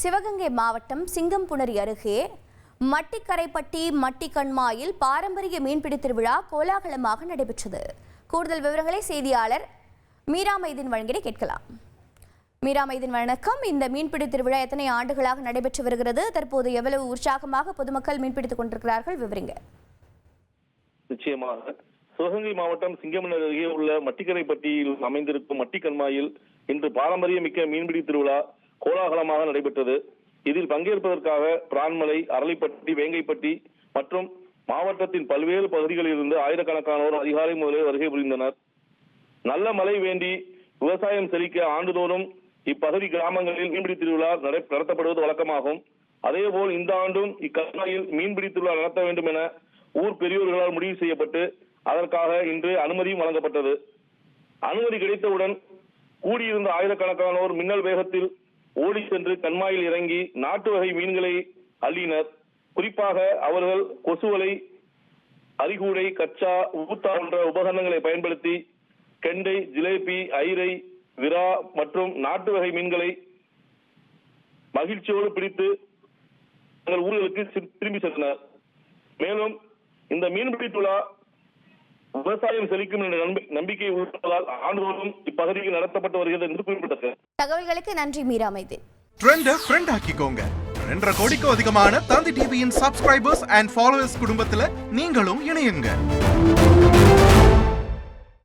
சிவகங்கை மாவட்டம் சிங்கம்புணரி அருகே மட்டிக்கரைப்பட்டி மட்டிக்கண்மாயில் பாரம்பரிய மீன்பிடி திருவிழா கோலாகலமாக நடைபெற்றது. கூடுதல் விவரங்களை செய்தியாளர் மீரா மைதீன் வழங்கிட கேட்கலாம். மீரா மைதீன் வணக்கம். இந்த மீன்பிடி திருவிழா எத்தனை ஆண்டுகளாக நடைபெற்று வருகிறது? தற்போது எவ்வளவு உற்சாகமாக பொதுமக்கள் மீன்பிடித்துக் கொண்டிருக்கிறார்கள்? விவரிங்க. நிச்சயமாக. சிவகங்கை மாவட்டம் சிங்கமனர் அருகே உள்ள மட்டிக்கரைப்பட்டியில் அமைந்திருக்கும் மட்டிக்கண்மாயில் இன்று பாரம்பரிய மிக்க மீன்பிடி திருவிழா கோலாகலமாக நடைபெற்றது. இதில் பங்கேற்பதற்காக பிரான்மலை அரளிப்பட்டி வேங்கைப்பட்டி மற்றும் மாவட்டத்தின் பல்வேறு பகுதிகளில் இருந்து ஆயிரக்கணக்கானோர் அதிகாலை முதலே வருகை புரிந்தனர். நல்ல மழை வேண்டி விவசாயம் செழிக்க ஆண்டுதோறும் இப்பகுதி கிராமங்களில் மீன்பிடி திருவிழா நடத்தப்படுவது வழக்கமாகும். அதேபோல் இந்த ஆண்டும் இக்கண்மாயில் மீன்பிடி திருவிழா நடத்த வேண்டும் என ஊர் பெரியோர்களால் முடிவு செய்யப்பட்டு அதற்காக இன்று அனுமதியும் வழங்கப்பட்டது. அனுமதி கிடைத்தவுடன் கூடியிருந்த ஆயிரக்கணக்கானோர் மின்னல் வேகத்தில் ஓடி சென்று கண்மாயில் இறங்கி நாட்டு வகை மீன்களை அள்ளினர். குறிப்பாக அவர்கள் கொசுவலை அரிகூடை கச்சா ஊத்தா போன்ற உபகரணங்களை பயன்படுத்தி கெண்டை ஜிலேபி ஐரை விரா மற்றும் நாட்டு வகை மீன்களை மகிழ்ச்சியோடு பிடித்து தங்கள் ஊர்களுக்கு சி- திரும்பி சென்றனர். மேலும் இந்த மீன்பிடி விழா விவசாயம் செழிக்கும் என்ற நம்பி- நம்பிக்கை உள்ளதால் ஆண்டுதோறும் இப்பகுதியில் நடத்தப்பட்டு வருகிறது என்று குறிப்பிட்டது தகவல்களுக்கு நன்றி மீரா மைதீன். ட்ரெண்ட ஃப்ரெண்ட் ஆக்கிக்கோங்க. ரெண்டரை கோடிக்கும் அதிகமான தந்தி டிவியின் சப்ஸ்கிரைபர்ஸ் அண்ட் ஃபாலோவர்ஸ் குடும்பத்துல நீங்களும் இணையுங்க.